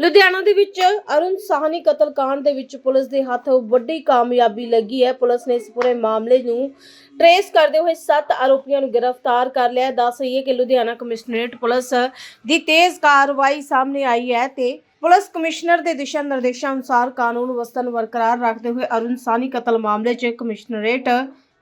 ਲੁਧਿਆਣਾ ਦੇ ਵਿੱਚ ਅਰੁਣ ਸਾਹਨੀ ਕਤਲकांड ਦੇ ਵਿੱਚ ਪੁਲਿਸ ਦੇ ਹੱਥ ਵੱਡੀ ਕਾਮਯਾਬੀ ਲੱਗੀ ਹੈ। ਪੁਲਿਸ ਨੇ ਇਸ ਪੂਰੇ ਮਾਮਲੇ ਨੂੰ ਟਰੇਸ ਕਰਦੇ ਹੋਏ 7 ਆਰੋਪੀਆਂ ਨੂੰ ਗ੍ਰਿਫਤਾਰ ਕਰ ਲਿਆ ਦੱਸ ਰਹੀ ਹੈ ਕਿ ਲੁਧਿਆਣਾ ਕਮਿਸ਼ਨਰੇਟ ਪੁਲਿਸ ਦੀ ਤੇਜ਼ ਕਾਰਵਾਈ ਸਾਹਮਣੇ ਆਈ ਹੈ ਤੇ ਪੁਲਿਸ ਕਮਿਸ਼ਨਰ ਦੇ ਦਿਸ਼ਾ ਨਿਰਦੇਸ਼ਾਂ ਅਨੁਸਾਰ ਕਾਨੂੰਨ ਵਿਵਸਥਾ ਨੂੰ ਬਰਕਰਾਰ ਰੱਖਦੇ ਹੋਏ ਅਰੁਣ ਸਾਹਨੀ ਕਤਲ ਮਾਮਲੇ 'ਚ ਕਮਿਸ਼ਨਰੇਟ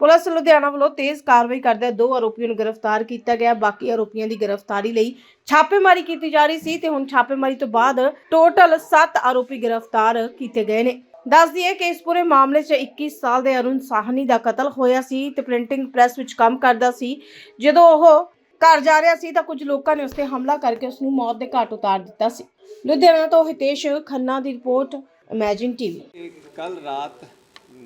ਪੁਲਿਸ ਲੁਧਿਆਣਾ ਵੱਲੋਂ ਤੇਜ਼ ਕਾਰਵਾਈ ਕਰਦਿਆਂ ਦੋ ਆਰੋਪੀਆਂ ਨੂੰ ਗ੍ਰਿਫਤਾਰ ਕੀਤਾ ਗਿਆ। ਬਾਕੀ ਆਰੋਪੀਆਂ ਦੀ ਗ੍ਰਿਫਤਾਰੀ ਲਈ ਛਾਪੇਮਾਰੀ ਕੀਤੀ ਜਾ ਰਹੀ ਸੀ ਤੇ ਹੁਣ ਛਾਪੇਮਾਰੀ ਤੋਂ ਬਾਅਦ ਟੋਟਲ 7 ਆਰੋਪੀ ਗ੍ਰਿਫਤਾਰ ਕੀਤੇ ਗਏ ਨੇ। ਦੱਸ ਦਈਏ ਕਿ ਇਸ ਪੂਰੇ ਮਾਮਲੇ 'ਚ 21 ਸਾਲ ਦੇ ਅਰੁਣ ਸਾਹਨੀ ਦਾ ਕਤਲ ਹੋਇਆ ਸੀ ਤੇ ਪ੍ਰਿੰਟਿੰਗ ਪ੍ਰੈਸ ਵਿੱਚ ਕੰਮ ਕਰਦਾ ਸੀ। ਜਦੋਂ ਉਹ ਘਰ ਜਾ ਰਿਹਾ ਸੀ ਤਾਂ ਕੁਝ ਲੋਕਾਂ ਨੇ ਉਸ ਤੇ ਹਮਲਾ ਕਰਕੇ ਉਸ ਨੂੰ ਮੌਤ ਦੇ ਘਾਟ ਉਤਾਰ ਦਿੱਤਾ ਸੀ। ਲੁਧਿਆਣਾ ਤੋਂ ਹਿਤੇਸ਼ ਖੰਨਾ ਦੀ ਰਿਪੋਰਟ ਇਮੇਜਿਨ ਟੀਵੀ। ਕੱਲ ਰਾਤ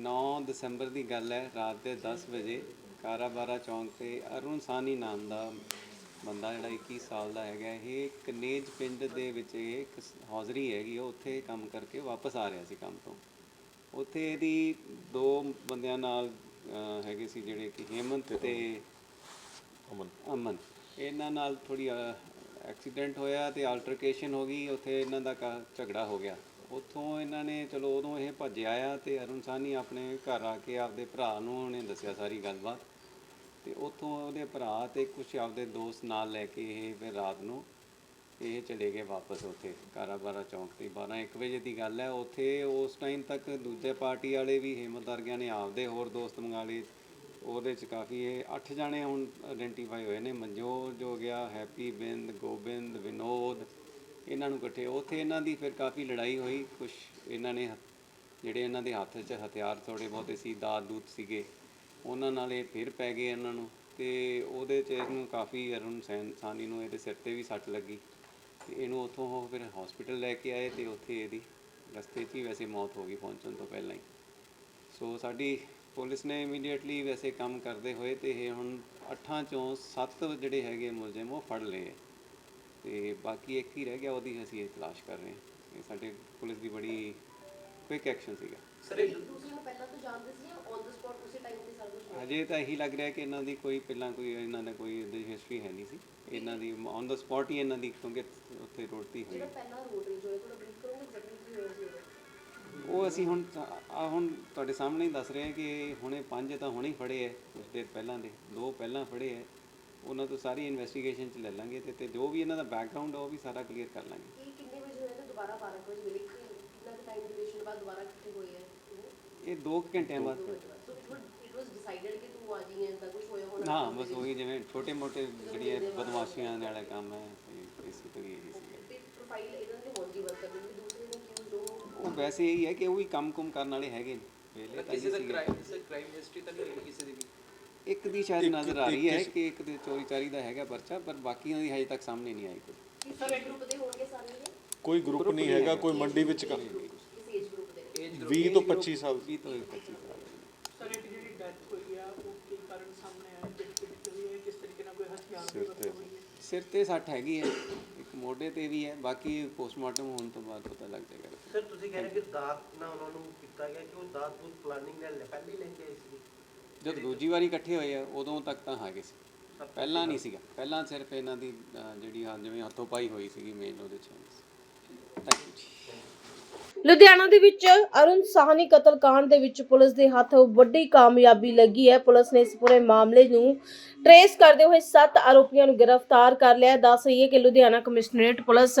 9 ਦਸੰਬਰ ਦੀ ਗੱਲ ਹੈ ਰਾਤ ਦੇ 10 ਵਜੇ ਕਾਰਾਬਾਰਾ ਚੌਂਕ ਤੇ ਅਰੁਣ ਸਾਨੀ ਨਾਮ ਦਾ ਬੰਦਾ ਜਿਹੜਾ 21 ਸਾਲ ਦਾ ਹੈਗਾ ਇਹ ਕਨੇਜ ਪਿੰਡ ਦੇ ਵਿੱਚ ਇੱਕ ਹੌਜ਼ਰੀ ਹੈਗੀ ਉਹ ਉੱਥੇ ਕੰਮ ਕਰਕੇ ਵਾਪਸ ਆ ਰਿਹਾ ਸੀ ਕੰਮ ਤੋਂ। ਉੱਥੇ ਇਹਦੀ ਦੋ ਬੰਦਿਆਂ ਨਾਲ ਹੈਗੇ ਸੀ ਜਿਹੜੇ ਕਿ ਹੇਮੰਤ ਤੇ ਅਮਨ। ਅਮਨ। ਇਹਨਾਂ ਨਾਲ ਥੋੜੀ ਐਕਸੀਡੈਂਟ ਹੋਇਆ ਤੇ ਆਲਟਰਕੇਸ਼ਨ ਹੋ ਗਈ ਉੱਥੇ ਇਹਨਾਂ ਦਾ ਝਗੜਾ ਹੋ ਗਿਆ। ਉੱਥੋਂ ਇਹਨਾਂ ਨੇ ਚਲੋ ਉਦੋਂ ਇਹ ਭੱਜਿਆ ਆ ਤੇ ਅਰੁਣ ਸਾਨੀ ਆਪਣੇ ਘਰ ਆ ਕੇ ਆਪਦੇ ਭਰਾ ਨੂੰ ਉਹਨੇ ਦੱਸਿਆ ਸਾਰੀ ਗੱਲਬਾਤ। ਤੇ ਉੱਥੋਂ ਉਹਦੇ ਭਰਾ ਤੇ ਕੁਝ ਆਪਦੇ ਦੋਸਤ ਨਾਲ ਲੈ ਕੇ ਇਹ ਫਿਰ ਰਾਤ ਨੂੰ ਇਹ ਚਲੇ ਗਏ ਵਾਪਸ ਉੱਥੇ, ਕਾਰਾਬਾਰਾ ਚੌਂਕ ਤੇ। 12 1 ਵਜੇ ਦੀ ਗੱਲ ਹੈ, ਉੱਥੇ ਉਸ ਟਾਈਮ ਤੱਕ ਦੂਜੇ ਪਾਰਟੀ ਵਾਲੇ ਵੀ ਹਿੰਮਤ ਵਰਗਿਆਂ ਨੇ ਆਪਦੇ ਹੋਰ ਦੋਸਤ ਮੰਗਾ ਲਏ। ਉਹਦੇ ਚ ਕਾਫੀ ਇਹ 8 ਜਾਣੇ ਹੁਣ ਆਇਡੈਂਟੀਫਾਈ ਹੋਏ ਨੇ, ਮਨਜੋਤ ਜੋ ਗਿਆ, ਹੈਪੀ ਬਿੰਦ, ਗੋਬਿੰਦ, ਵਿਨੋਦ ਇਹਨਾਂ ਨੂੰ ਇਕੱਠੇ। ਉੱਥੇ ਇਹਨਾਂ ਦੀ ਫਿਰ ਕਾਫੀ ਲੜਾਈ ਹੋਈ ਕੁਝ ਇਹਨਾਂ ਨੇ ਜਿਹੜੇ ਇਹਨਾਂ ਦੇ ਹੱਥ 'ਚ ਹਥਿਆਰ ਥੋੜੇ ਬਹੁਤੇ ਸੀ, ਦਾਤ ਦੂਤ ਸੀਗੇ, ਉਹਨਾਂ ਨਾਲ ਇਹ ਫਿਰ ਪੈ ਗਏ ਇਹਨਾਂ ਨੂੰ ਤੇ ਉਹਦੇ 'ਚ ਇਹਨੂੰ ਕਾਫੀ ਅਰੁਣ ਸੈਨ, ਸਾਨੀ ਨੂੰ ਇਹਦੇ ਸਿਰ ਤੇ ਵੀ ਸੱਟ ਲੱਗੀ। ਤੇ ਇਹਨੂੰ ਉੱਥੋਂ ਉਹ ਫਿਰ ਹਸਪੀਟਲ ਲੈ ਕੇ ਆਏ ਤੇ ਉੱਥੇ ਇਹਦੀ ਰਸਤੇ 'ਚ ਹੀ ਵੈਸੇ ਮੌਤ ਹੋ ਗਈ ਪਹੁੰਚਣ ਤੋਂ ਪਹਿਲਾਂ ਹੀ। ਸੋ ਸਾਡੀ ਪੁਲਿਸ ਨੇ ਇਮੀਡੀਏਟਲੀ ਵੈਸੇ ਕੰਮ ਕਰਦੇ ਹੋਏ ਤੇ ਇਹ ਹੁਣ ਅੱਠਾਂ ਚੋਂ ਸੱਤ ਜਿਹੜੇ ਹੈਗੇ ਮੁਲਜ਼ਮ ਉਹ ਫੜ ਲਏ ਤੇ ਬਾਕੀ ਇੱਕ ਹੀ ਰਹਿ ਗਿਆ ਉਹਦੀ ਅਸੀਂ ਇਹ ਤਲਾਸ਼ ਕਰ ਰਹੇ ਹਾਂ। ਇਹ ਸਾਡੇ ਪੁਲਿਸ ਦੀ ਬੜੀ ਕੁਇਕ ਐਕਸ਼ਨ ਸੀਗਾ। ਦੂਸਰੇ ਨੂੰ ਪਹਿਲਾਂ ਤੋਂ ਜਾਣਦੇ ਸੀ ਔਨ ਦ ਸਪੌਟ ਉਸੇ ਟਾਈਮ ਤੇ ਸਾਰਾ ਕੁਝ ਅਜੇ ਤਾਂ ਇਹੀ ਲੱਗ ਰਿਹਾ ਕਿ ਇਹਨਾਂ ਦੀ ਕੋਈ ਪਹਿਲਾਂ ਕੋਈ ਇਹਨਾਂ ਦਾ ਕੋਈ ਇਹਦੀ ਹਿਸਟਰੀ ਹੈ ਨਹੀਂ ਸੀ। ਇਹਨਾਂ ਦੀ ਔਨ ਦਾ ਸਪੌਟ ਹੀ ਇਹਨਾਂ ਦੀ ਕਿਉਂਕਿ ਉੱਥੇ ਰੋੜਤੀ ਹੋਈ। ਜਿਹੜਾ ਪਹਿਲਾਂ ਰੋਡ ਰੇਜ ਹੋਇਆ ਥੋੜਾ ਬਰੀਫ ਕਰੋਗੇ ਐਗਜ਼ੈਕਟਲੀ ਕੀ ਹੋਇਆ ਸੀ? ਉਹ ਅਸੀਂ ਹੁਣ ਆ ਹੁਣ ਤੁਹਾਡੇ ਸਾਹਮਣੇ ਹੀ ਦੱਸ ਰਹੇ ਹਾਂ ਕਿ ਹੁਣੇ ਪੰਜ ਤਾਂ ਹੁਣੇ ਹੀ ਫੜੇ ਐ ਕੁਝ ਦੇਰ ਪਹਿਲਾਂ ਦੇ ਦੋ ਪਹਿਲਾਂ ਫੜੇ ਐ ਉਹਨਾਂ ਤੋਂ ਸਾਰੀ ਇਨਵੈਸਟੀਗੇਸ਼ਨ ਚ ਲੈ ਲਾਂਗੇ ਤੇ ਤੇ ਜੋ ਵੀ ਇਹਨਾਂ ਦਾ ਬੈਕਗ੍ਰਾਉਂਡ ਉਹ ਵੀ ਸਾਰਾ ਕਲੀਅਰ ਕਰ ਲਾਂਗੇ। ਇਹ ਕਿੰਨੇ ਵਜੇ ਹੋਇਆ ਤੇ ਦੁਬਾਰਾ 12 ਕੁ ਵਜੇ ਮਿਲੇ? ਕਿ ਕਿੰਨਾ ਕੁ ਟਾਈਮ ਡਿਊਰੇਸ਼ਨ ਬਾਅਦ ਦੁਬਾਰਾ ਇਕੱਠੇ ਹੋਏ ਆ? ਇਹ? ਇਹ 2 ਘੰਟਿਆਂ ਬਾਅਦ। ਸੋ ਇਟ ਵਾਸ ਡਿਸਾਈਡਡ ਕਿ ਤੂੰ ਆ ਜੀ ਐਂਦਾ ਕੁਝ ਹੋਇਆ ਹੋਣਾ? ਹਾਂ ਬਸ ਉਹੀ ਜਿਵੇਂ ਛੋਟੇ ਮੋਟੇ ਜਿਹੜੀਆਂ ਬਦਮਾਸ਼ੀਆਂ ਦੇ ਵਾਲਾ ਕੰਮ ਹੈ ਬੇਸਿਕਲੀ ਇਹ ਸੀਗਾ। ਤੇ ਪ੍ਰੋਫਾਈਲ ਇਹਨਾਂ ਦੇ ਹੋਰ ਜੀ ਵਰਕਰ ਦੇ ਦੂਸਰੇ ਨੇ ਕਿਉਂ ਜੋ ਉਹ ਵੈਸੇ ਇਹੀ ਹੈ ਕਿ ਉਹ ਵੀ ਕੰਮ ਕੁਮ ਕਰਨ ਵਾਲੇ ਹੈਗੇ ਨੇ। ਵੇਲੇ ਤਾਂ ਕਿਸੇ ਦਾ ਕ੍ਰਾਈਮ ਕਿਸੇ ਕ੍ਰਾਈਮ ਹਿਸਟਰੀ ਤਾਂ ਨਹੀਂ ਕਿਸੇ ਦੀ ਵੀ। ਇੱਕ ਦੀ ਸ਼ਾਇਦ ਨਜ਼ਰ ਆ ਰਹੀ ਹੈ ਕਿ ਇੱਕ ਦੇ ਚੋਰੀ ਚਾਰੀ ਦਾ ਹੈਗਾ ਪਰਚਾ ਪਰ ਬਾਕੀਆਂ ਦੀ ਹਜੇ ਤੱਕ ਸਾਹਮਣੇ ਨਹੀਂ ਆਈ ਕੋਈ। ਕਿਸੇ ਗਰੁੱਪ ਦੇ ਹੋਣਗੇ ਸਾਰੇ ਇਹ ਕੋਈ ਗਰੁੱਪ ਨਹੀਂ ਹੈਗਾ ਕੋਈ ਮੰਡੀ ਵਿੱਚ ਕੰਮ ਕਿਸੇ ਏਜ ਗਰੁੱਪ ਦੇ। ਏਜ 20 ਤੋਂ 25 ਸਾਲ। 20 ਤੋਂ 25 ਸਾਲ। ਸਰ ਇੱਕ ਜਿਹੜੀ ਡੈਥ ਹੋਈ ਆ ਉਹ ਕੀ ਕਾਰਨ ਸਾਹਮਣੇ ਆਇਆ? ਜਿਹੜੀ ਕਿਸ ਤਰੀਕੇ ਨਾਲ ਕੋਈ ਹਥਿਆਰ ਸਿਰ ਤੇ। ਸੱਟ ਹੈਗੀ ਹੈ। ਇੱਕ ਮੋਢੇ ਤੇ ਵੀ ਹੈ। ਬਾਕੀ ਪੋਸਟਮਾਰਟਮ ਹੋਣ ਤੋਂ ਬਾਅਦ ਪਤਾ ਲੱਗ ਜਾਏਗਾ। ਸਰ ਤੁਸੀਂ ਕਹਿ ਰਹੇ ਕਿ ਦਾਤ ਨਾਲ ਉਹਨਾਂ ਨੂੰ ਕੀਤਾ ਗਿਆ ਕਿ ਉਹ ਦਾਤ ਨੂੰ ਪਲਾਨਿੰਗ ਨਾਲ ਲੈ- ਪਹਿਲਾਂ ਲੈ ਕੇ ਆਏ ਸੀ? ਜਦ ਦੂਜੀ ਵਾਰੀ ਇਕੱਠੇ ਹੋਏ ਆ ਉਦੋਂ ਤੱਕ ਤਾਂ ਹੈਗੇ ਸੀ। ਪਹਿਲਾਂ ਨਹੀਂ ਸੀਗਾ। ਪਹਿਲਾਂ ਸਿਰਫ ਇਹਨਾਂ ਦੀ ਜਿਹੜੀ ਹਾਂ ਜਿਵੇਂ ਹੱਥੋਂ ਪਾਈ ਹੋਈ ਸੀਗੀ ਮੇਨ ਉਹਦੇ ਚ ਥੈਂਕ ਯੂ ਜੀ। ਲੁਧਿਆਣਾ ਦੇ ਵਿੱਚ ਅਰੁਣ ਸਾਹਨੀ ਕਤਲकांड ਦੇ ਵਿੱਚ ਪੁਲਿਸ ਦੇ ਹੱਥ ਵੱਡੀ ਕਾਮਯਾਬੀ ਲੱਗੀ ਹੈ। ਪੁਲਿਸ ਨੇ ਇਸ ਪੂਰੇ ਮਾਮਲੇ ਨੂੰ ਟਰੇਸ ਕਰਦੇ ਹੋਏ 7 ਆਰੋਪੀਆਂ ਨੂੰ ਗ੍ਰਿਫਤਾਰ ਕਰ ਲਿਆ ਹੈ। ਦੱਸ ਰਹੀ ਹੈ ਕਿ ਲੁਧਿਆਣਾ ਕਮਿਸ਼ਨਰੇਟ ਪੁਲਿਸ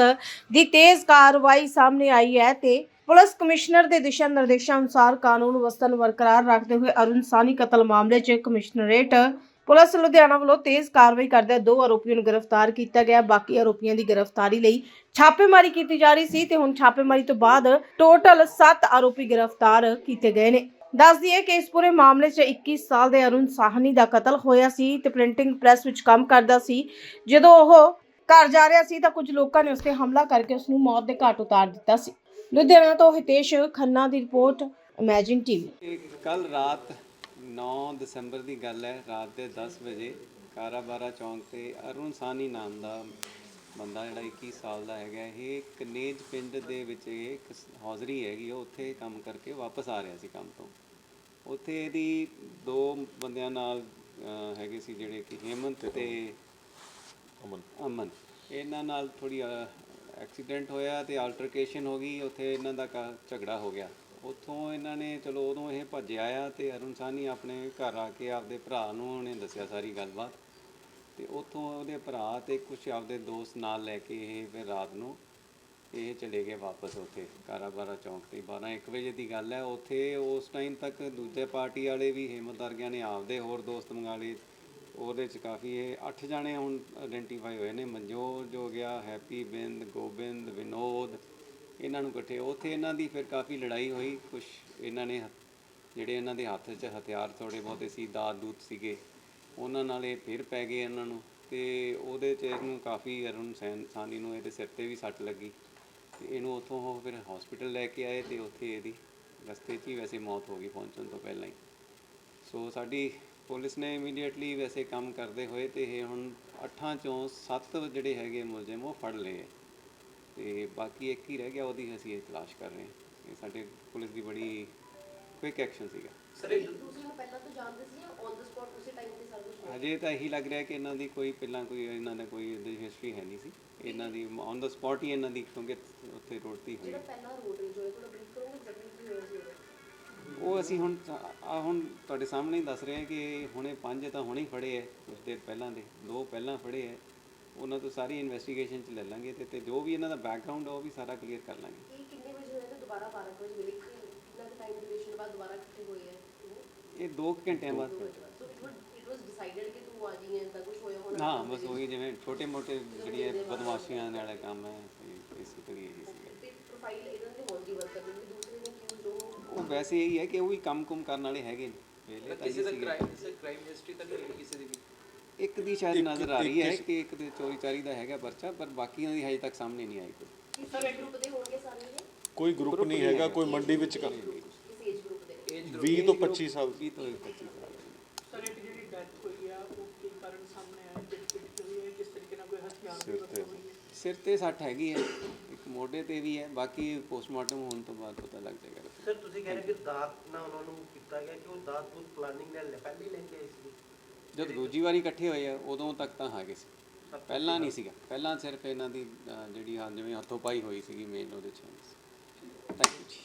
ਦੀ ਤੇਜ਼ ਕਾਰਵਾਈ ਸਾਹਮਣੇ ਆਈ ਹੈ ਤੇ ਪੁਲਿਸ ਕਮਿਸ਼ਨਰ ਦੇ ਦਿਸ਼ਾ ਨਿਰਦੇਸ਼ਾਂ ਅਨੁਸਾਰ ਕਾਨੂੰਨ ਵਿਵਸਥਾ ਨੂੰ ਬਰਕਰਾਰ ਰੱਖਦੇ ਹੋਏ ਅਰੁਣ ਸਾਹਨੀ ਕਤਲ ਮਾਮਲੇ 'ਚ ਕਮਿਸ਼ਨਰੇਟ ਪੁਲਿਸ ਲੁਧਿਆਣਾ ਵੱਲੋਂ ਤੇਜ਼ ਕਾਰਵਾਈ ਕਰਦਿਆਂ ਦੋ ਆਰੋਪੀਆਂ ਨੂੰ ਗ੍ਰਿਫਤਾਰ ਕੀਤਾ ਗਿਆ। ਬਾਕੀ ਆਰੋਪੀਆਂ ਦੀ ਗ੍ਰਿਫਤਾਰੀ ਲਈ ਛਾਪੇਮਾਰੀ ਕੀਤੀ ਜਾ ਰਹੀ ਸੀ ਤੇ ਹੁਣ ਛਾਪੇਮਾਰੀ ਤੋਂ ਬਾਅਦ ਟੋਟਲ 7 ਆਰੋਪੀ ਗ੍ਰਿਫਤਾਰ ਕੀਤੇ ਗਏ ਨੇ। ਦੱਸ ਦਈਏ ਕਿ ਇਸ ਪੂਰੇ ਮਾਮਲੇ 'ਚ 21 ਸਾਲ ਦੇ ਅਰੁਣ ਸਾਹਨੀ ਦਾ ਕਤਲ ਹੋਇਆ ਸੀ ਤੇ ਪ੍ਰਿੰਟਿੰਗ ਪ੍ਰੈਸ ਵਿੱਚ ਕੰਮ ਕਰਦਾ ਸੀ। ਜਦੋਂ ਉਹ ਘਰ ਜਾ ਰਿਹਾ ਸੀ ਤਾਂ ਕੁਝ ਲੋਕਾਂ ਨੇ ਉਸ ਤੇ ਹਮਲਾ ਕਰਕੇ ਉਸ ਨੂੰ ਮੌਤ ਦੇ ਘਾਟ ਉਤਾਰ ਦਿੱਤਾ ਸੀ। ਲੁਧਿਆਣਾ ਤੋਂ ਹਿਤੇਸ਼ ਖੰਨਾ ਦੀ ਰਿਪੋਰਟ ਇਮੇਜਿਨ ਟੀਵੀ ਕੱਲ ਰਾਤ 9 ਦਸੰਬਰ ਦੀ ਗੱਲ ਹੈ ਰਾਤ ਦੇ 10 ਵਜੇ ਕਾਰਾਬਾਰਾ ਚੌਂਕ ਤੇ ਅਰੁਣ ਸਾਨੀ ਨਾਮ ਦਾ ਬੰਦਾ ਜਿਹੜਾ 21 ਸਾਲ ਦਾ ਹੈਗਾ ਇਹ ਕਨੇਜ ਪਿੰਡ ਦੇ ਵਿੱਚ ਇਹ ਇੱਕ ਹੌਜ਼ਰੀ ਹੈਗੀ ਉਹ ਉੱਥੇ ਕੰਮ ਕਰਕੇ ਵਾਪਸ ਆ ਰਿਹਾ ਸੀ ਕੰਮ ਤੋਂ। ਉੱਥੇ ਇਹਦੀ ਦੋ ਬੰਦਿਆਂ ਨਾਲ ਹੈਗੇ ਸੀ ਜਿਹੜੇ ਕਿ ਹੇਮੰਤ ਤੇ ਅਮਨ। ਅਮਨ। ਇਹਨਾਂ ਨਾਲ ਥੋੜੀ ਐਕਸੀਡੈਂਟ ਹੋਇਆ ਤੇ ਆਲਟਰਕੇਸ਼ਨ ਹੋ ਗਈ, ਉੱਥੇ ਇਹਨਾਂ ਦਾ ਕਾ- ਝਗੜਾ ਹੋ ਗਿਆ। ਉੱਥੋਂ ਇਹਨਾਂ ਨੇ, ਚਲੋ ਉਦੋਂ ਇਹ ਭੱਜਿਆ ਆ ਤੇ ਅਰੁਣ ਸਾਨੀ ਆਪਣੇ ਘਰ ਆ ਕੇ ਆਪਦੇ ਭਰਾ ਨੂੰ ਉਹਨੇ ਦੱਸਿਆ ਸਾਰੀ ਗੱਲਬਾਤ। ਤੇ ਉੱਥੋਂ ਉਹਦੇ ਭਰਾ ਤੇ ਕੁਝ ਆਪਦੇ ਦੋਸਤ ਨਾਲ ਲੈ ਕੇ ਇਹ ਫਿਰ ਰਾਤ ਨੂੰ ਇਹ ਚਲੇ ਗਏ ਵਾਪਸ ਉੱਥੇ, ਕਾਰਾਬਾਰਾ ਚੌਂਕ ਤੇ। 12 1 ਵਜੇ ਦੀ ਗੱਲ ਹੈ, ਉੱਥੇ ਉਸ ਟਾਈਮ ਤੱਕ ਦੂਜੇ ਪਾਰਟੀ ਵਾਲੇ ਵੀ ਹਿੰਮਤ ਵਰਗਿਆਂ ਨੇ ਆਪਦੇ ਹੋਰ ਦੋਸਤ ਮੰਗਾ ਲਏ। ਉਹਦੇ ਚ ਕਾਫੀ ਇਹ 8 ਜਾਣੇ ਹੁਣ ਆਇਡੈਂਟੀਫਾਈ ਹੋਏ ਨੇ, ਮਨਜੋਤ ਹੋ ਗਿਆ, ਹੈਪੀ, ਬਿੰਦ, ਗੋਬਿੰਦ, ਵਿਨੋਦ, ਇਹਨਾਂ ਨੂੰ ਇਕੱਠੇ। ਉੱਥੇ ਇਹਨਾਂ ਦੀ ਫਿਰ ਕਾਫੀ ਲੜਾਈ ਹੋਈ ਕੁਝ ਇਹਨਾਂ ਨੇ ਜਿਹੜੇ ਇਹਨਾਂ ਦੇ ਹੱਥ 'ਚ ਹਥਿਆਰ ਥੋੜੇ ਬਹੁਤੇ ਸੀ, ਦਾਤ ਦੂਤ ਸੀਗੇ, ਉਹਨਾਂ ਨਾਲ ਇਹ ਫਿਰ ਪੈ ਗਏ ਇਹਨਾਂ ਨੂੰ ਤੇ ਉਹਦੇ 'ਚ ਇਹਨੂੰ ਕਾਫੀ ਅਰੁਣ ਸੈਨ, ਸਾਨੀ ਨੂੰ ਇਹਦੇ ਸਿਰ ਤੇ ਵੀ ਸੱਟ ਲੱਗੀ। ਤੇ ਇਹਨੂੰ ਉੱਥੋਂ ਉਹ ਫਿਰ ਹਸਪੀਟਲ ਲੈ ਕੇ ਆਏ ਤੇ ਉੱਥੇ ਇਹਦੀ ਰਸਤੇ 'ਚ ਹੀ ਵੈਸੇ ਮੌਤ ਹੋ ਗਈ ਪਹੁੰਚਣ ਤੋਂ ਪਹਿਲਾਂ ਹੀ। ਸੋ ਸਾਡੀ ਪੁਲਿਸ ਨੇ ਇਮੀਡੀਏਟਲੀ ਵੈਸੇ ਕੰਮ ਕਰਦੇ ਹੋਏ ਤੇ ਇਹ ਹੁਣ ਅੱਠਾਂ ਚੋਂ ਸੱਤ ਜਿਹੜੇ ਹੈਗੇ ਮੁਲਜ਼ਮ ਉਹ ਫੜ ਲਏ। ਤੇ ਬਾਕੀ ਇੱਕ ਹੀ ਰਹਿ ਗਿਆ ਉਹਦੀ ਅਸੀਂ ਇਹ ਤਲਾਸ਼ ਕਰ ਰਹੇ ਹਾਂ। ਇਹ ਸਾਡੇ ਪੁਲਿਸ ਦੀ ਬੜੀ ਕੁਇਕ ਐਕਸ਼ਨ ਸੀਗਾ। ਸਰ ਇੱਕ ਦੂਸਰੇ ਨੂੰ ਪਹਿਲਾਂ ਤੋਂ ਜਾਣਦੇ ਸੀ ਜਾਂ ਔਨ ਦ ਸਪੌਟ ਉਸੇ ਟਾਈਮ ਤੇ ਸਾਰਾ ਕੁਝ ਹੋਇਆ? ਅਜੇ ਤਾਂ ਇਹੀ ਲੱਗ ਰਿਹਾ ਕਿ ਇਹਨਾਂ ਦੀ ਕੋਈ ਪਹਿਲਾਂ ਕੋਈ ਇਹਨਾਂ ਦਾ ਕੋਈ ਹਿਸਟਰੀ ਹੈ ਨਹੀਂ ਸੀ। ਇਹਨਾਂ ਦੀ ਔਨ ਦਾ ਸਪੌਟ ਹੀ ਇਹਨਾਂ ਦੀ ਕਿਉਂਕਿ ਉੱਥੇ ਰੋੜਤੀ ਹੋਈ। ਜਿਹੜਾ ਪਹਿਲਾਂ ਰੋਡ ਰੇਜ ਹੋਇਆ ਥੋੜਾ ਬਰੀਫ ਕਰੋਗੇ ਜ਼ਖਮੀ ਕੀ ਹੋਇਆ ਸੀ ਉਦੋਂ? ਉਹ ਅਸੀਂ ਹੁਣ ਆ ਹੁਣ ਤੁਹਾਡੇ ਸਾਹਮਣੇ ਹੀ ਦੱਸ ਰਹੇ ਹਾਂ ਕਿ ਹੁਣੇ ਪੰਜ ਤਾਂ ਹੁਣੇ ਹੀ ਫੜੇ ਐ ਕੁਝ ਦੇਰ ਪਹਿਲਾਂ ਦੇ ਦੋ ਪਹਿਲਾਂ ਫੜੇ ਐ। ਉਹਨਾਂ ਤੋਂ ਸਾਰੀ ਇਨਵੈਸਟੀਗੇਸ਼ਨ ਚ ਲੈ ਲਾਂਗੇ ਤੇ ਤੇ ਜੋ ਵੀ ਇਹਨਾਂ ਦਾ ਬੈਕਗ੍ਰਾਉਂਡ ਉਹ ਵੀ ਸਾਰਾ ਕਲੀਅਰ ਕਰ ਲਾਂਗੇ। ਇਹ ਕਿੰਨੇ ਵਜੇ ਹੋਇਆ ਤੇ ਦੁਬਾਰਾ 12 ਵਜੇ ਮਿਲੇ? ਕਿੰਨਾ ਟਾਈਮ ਡਿਊਰੇਸ਼ਨ ਬਾਅਦ ਦੁਬਾਰਾ ਇਕੱਠੇ ਹੋਏ ਹੈ ਇਹ 2 ਘੰਟਿਆਂ ਬਾਅਦ। ਸੋ ਇਟ ਵਾਸ ਡਿਸਾਈਡਡ ਕਿ ਤੂੰ ਆ ਜੀ ਐਂਦਾ ਕੁਝ ਹੋਇਆ ਹੋਣਾ? ਹਾਂ ਬਸ ਉਹੀ ਜਿਵੇਂ ਛੋਟੇ ਮੋਟੇ ਜਿਹੜੀਆਂ ਬਦਮਾਸ਼ੀਆਂ ਵਾਲੇ ਕੰਮ ਹੈ ਬੇਸਿਕਲੀ ਇਹੀ ਸੀਗਾ। ਤੇ ਪ੍ਰੋਫਾਈਲ ਇਹਨਾਂ ਦੇ ਹੋਣ ਦੀ ਵਰਤਰ ਦੀ ਉਹ ਵੈਸੇ ਇਹੀ ਹੈ ਕਿ ਉਹ ਵੀ ਕੰਮ ਕੁਮ ਕਰਨ ਵਾਲੇ ਹੈਗੇ ਨੇ। ਵੇਲੇ ਤਾਂ ਕਿਸੇ ਦਾ ਕ੍ਰਾਈਮ ਸਰ ਕ੍ਰਾਈਮ ਹਿਸਟਰੀ ਤਾਂ ਨਹੀਂ ਕਿਸੇ ਦੀ ਵੀ? ਇੱਕ ਦੀ ਸ਼ਾਇਦ ਨਜ਼ਰ ਆ ਰਹੀ ਹੈ ਕਿ ਇੱਕ ਦੇ ਚੋਰੀ ਚਾਰੀ ਦਾ ਹੈਗਾ ਪਰਚਾ ਪਰ ਬਾਕੀਆਂ ਦੀ ਹਜੇ ਤੱਕ ਸਾਹਮਣੇ ਨਹੀਂ ਆਈ ਕੋਈ। ਕਿਸ ਗਰੁੱਪ ਦੇ ਹੋਣਗੇ ਸਾਰੇ ਇਹ ਕੋਈ ਗਰੁੱਪ ਨਹੀਂ ਹੈਗਾ ਕੋਈ ਮੰਡੀ ਵਿੱਚ ਕ- ਕਿਸ ਏਜ ਗਰੁੱਪ ਦੇ ਏਜ 20 ਤੋਂ 25 ਸਾਲ। 20 ਤੋਂ 25 ਸਾਲ। ਸਰ ਇੱਕ ਜਿਹੜੀ ਡੈਥ ਹੋਈ ਆ ਉਹ ਕੀ ਕਾਰਨ ਸਾਹਮਣੇ ਆਇਆ? ਕਿਸ ਤਰੀਕੇ ਹੋਈ ਹੈ ਕਿਸ ਤਰੀਕੇ ਨਾਲ ਕੋਈ ਹਥਿਆਰ ਦੀ ਸਿਰ ਤੇ। ਵਰਤੋਂ ਹੋਈ ਹੈ ਸਿਰ ਤੇ ਸੱਟ ਹੈਗੀ ਹੈ। ਇੱਕ ਮੋਢੇ ਤੇ ਵੀ ਹੈ। ਬਾਕੀ ਪੋਸਟਮਾਰਟਮ ਹੋਣ ਤੋਂ ਬਾਅਦ ਪਤਾ ਲੱਗ ਜਾਏਗਾ। ਸਰ ਤੁਸੀਂ ਕਹਿ ਰਹੇ ਕਿ ਦਾਤ ਨਾਲ ਉਹਨਾਂ ਨੂੰ ਕੀਤਾ ਗਿਆ ਕਿ ਉਹ ਦਾਤ ਬੂਤ ਪਲਾਨਿੰਗ ਨਾਲ ਪਹਿਲੇ ਲੈ ਕੇ ਆਏ ਸੀ। ਜਦ ਦੂਜੀ ਵਾਰੀ ਇਕੱਠੇ ਹੋਏ ਆ ਉਦੋਂ ਤੱਕ ਤਾਂ ਹੈਗੇ ਸੀ ਪਹਿਲਾਂ ਨਹੀਂ ਸੀਗਾ। ਪਹਿਲਾਂ ਸਿਰਫ ਇਹਨਾਂ ਦੀ ਜਿਹੜੀ ਹਾਂ ਜਿਵੇਂ ਹੱਥੋਂ ਪਾਈ ਹੋਈ ਸੀਗੀ ਮੇਨ ਉਹਦੇ ਚ। ਥੈਂਕ ਯੂ ਜੀ।